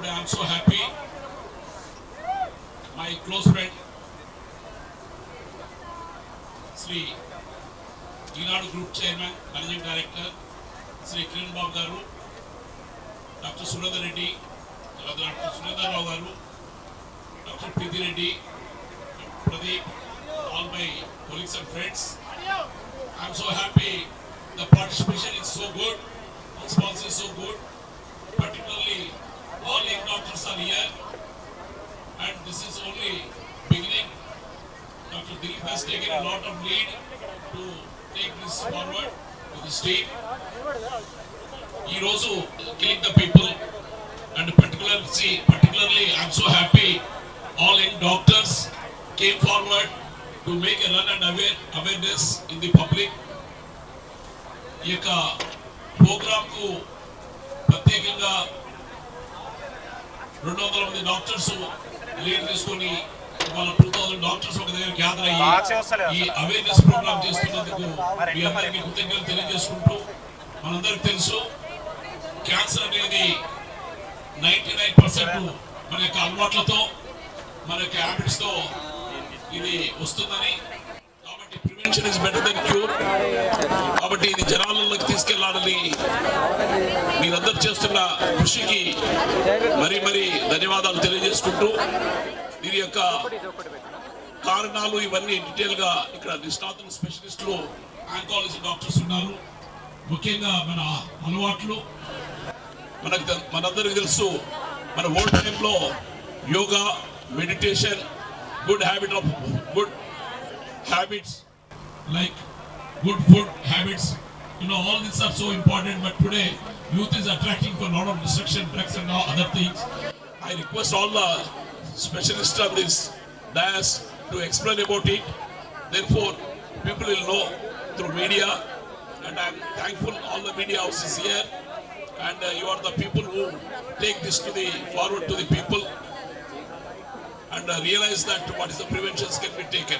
Today I am so happy. My close friend, Sri Gilad Group Chairman, Managing Director, Sri Kiran Babu Dr. Suradha Reddy, Dr. Suradha Rao Dr. Pidhi Reddy, Dr. Pradeep, all my colleagues and friends. I am so happy. The participation is so good, The response is so good, particularly all young doctors are here and this is only beginning. Dr. Dilip has taken a lot of lead to take this forward to the state. ఈ రోజు killing the people and particularly, particularly I'm so happy all young doctors came forward to make a run and aware, awareness in the public. ఈ యొక్క ప్రోగ్రాంకు రెండు వందల మంది doctors lead తీసుకొని వాళ్ళ two thousand doctors ఒక దగ్గర గ్యాదర్ అయ్యి ఈ అవేర్నెస్ ప్రోగ్రామ్ చేస్తున్నందుకు మీ అందరికీ కృతజ్ఞతలు తెలియజేసుకుంటూ మనందరికి తెలుసు క్యాన్సర్ అనేది నైంటీ నైన్ పర్సెంట్ మన యొక్క అలవాట్లతో మన యొక్క హ్యాబిట్స్తో ఇది వస్తుందని. కాబట్టి prevention is better than cure దీన్ని ఇది జనాలలోకి తీసుకెళ్ళాలని మీరందరూ చేస్తున్న కృషికి మరీ మరీ ధన్యవాదాలు తెలియజేసుకుంటూ దీని యొక్క కారణాలు ఇవన్నీ డీటెయిల్గా ఇక్కడ నిష్ణాతులు స్పెషలిస్టులు ఆంకాలజీ డాక్టర్స్ ఉన్నారు. ముఖ్యంగా మన అలవాట్లు. మనకు తె- మనందరికీ తెలుసు మన ఓల్డ్ టైంలో yoga meditation good habit of good habits like good food habits. You know, all these are so important, but today youth is attracting for a lot of destruction, drugs and all other things. I request all the specialists on this dais to explain about it. Therefore, people will know through media, and I'm thankful all the media houses here, and uh, you are the people who take this to the forward to the people and uh, realize that what is the preventions can be taken.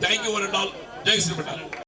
Thank you one and all. Jai Sri.